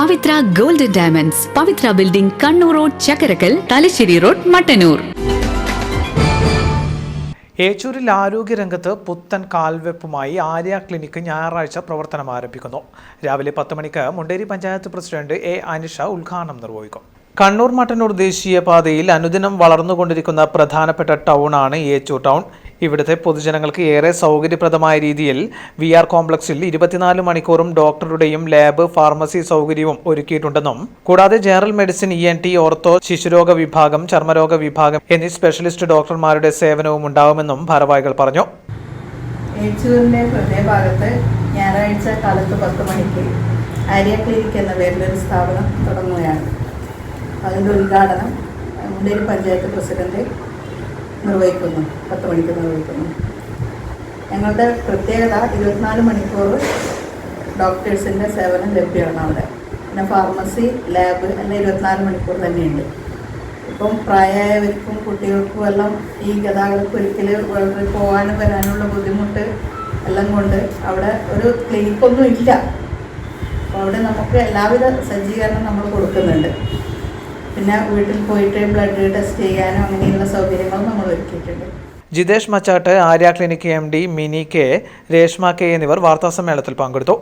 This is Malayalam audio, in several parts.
Pavithra golden diamonds. Pavithra building Kannur road Chakkarakkal Thalassery road Mattannur. ഏച്ചൂരിൽ ആരോഗ്യരംഗത്ത് പുത്തൻ കാൽവെപ്പുമായി ആര്യ ക്ലിനിക്ക് ഞായറാഴ്ച പ്രവർത്തനം ആരംഭിക്കുന്നു. രാവിലെ പത്ത് മണിക്ക് മുണ്ടേരി പഞ്ചായത്ത് പ്രസിഡന്റ് എ അനിഷ ഉദ്ഘാടനം നിർവഹിക്കും. കണ്ണൂർ മട്ടന്നൂർ ദേശീയപാതയിൽ അനുദിനം വളർന്നുകൊണ്ടിരിക്കുന്ന പ്രധാനപ്പെട്ട ടൗണാണ് ഏച്ചൂർ ടൗൺ. ഇവിടുത്തെ പൊതുജനങ്ങൾക്ക് ഏറെ സൗകര്യപ്രദമായ രീതിയിൽ വി ആർ കോംപ്ലക്സിൽ ഇരുപത്തിനാല് മണിക്കൂറും ഡോക്ടറുടെയും ലാബ് ഫാർമസി സൗകര്യവും ഒരുക്കിയിട്ടുണ്ടെന്നും കൂടാതെ general medicine E N T ortho ശിശുരോഗ വിഭാഗം ചർമ്മരോഗ വിഭാഗം എന്നീ സ്പെഷ്യലിസ്റ്റ് ഡോക്ടർമാരുടെ സേവനവും ഉണ്ടാവുമെന്നും ഭാരവാഹികൾ പറഞ്ഞു. ഞായറാഴ്ച കാലത്ത് പത്ത് മണിക്ക് ആര്യ ക്ലിനിക് എന്ന പേരിലൊരു സ്ഥാപനം തുടങ്ങുകയാണ്. അതിന്റെ ഉദ്ഘാടനം മുണ്ടേരി പഞ്ചായത്ത് പ്രസിഡന്റ് നിർവഹിക്കുന്നു. പത്ത് മണിക്ക് നിർവഹിക്കുന്നു. ഞങ്ങളുടെ പ്രത്യേകത ഇരുപത്തിനാല് മണിക്കൂർ ഡോക്ടേഴ്സിന്റെ സേവനം ലഭ്യമാണ് അവിടെ. പിന്നെ ഫാർമസി ലാബ് എല്ലാം ഇരുപത്തിനാല് മണിക്കൂർ തന്നെയുണ്ട്. ഇപ്പം പ്രായമായവർക്കും കുട്ടികൾക്കും എല്ലാം ഈ ഗതാഗതം ഒരിക്കൽ വളരെ പോകാനും വരാനുള്ള ബുദ്ധിമുട്ട് എല്ലാം കൊണ്ട് അവിടെ ഒരു ക്ലിനിക്കൊന്നും ഇല്ല. അപ്പോൾ അവിടെ നമുക്ക് എല്ലാവിധ സജ്ജീകരണം നമ്മൾ കൊടുക്കുന്നുണ്ട്. പിന്നെ വീട്ടിൽ പോയിട്ട് ബ്ലഡ് ടെസ്റ്റ് ചെയ്യാനും അങ്ങനെയുള്ള സൗകര്യങ്ങളും നമ്മൾ ഒരുക്കിയിട്ടുണ്ട്. Jithesh Machatt Arya clinic M D Mini K Reshma K എന്നിവർ വാർത്താസമ്മേളനത്തിൽ പങ്കെടുത്തു.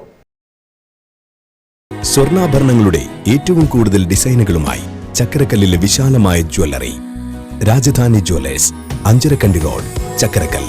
സ്വർണാഭരണങ്ങളുടെ ഏറ്റവും കൂടുതൽ ഡിസൈനുകളുമായി ചക്കരക്കല്ലിലെ വിശാലമായ jewellery. Rajadhani jewellers Anjarakandy road Chakkarakkal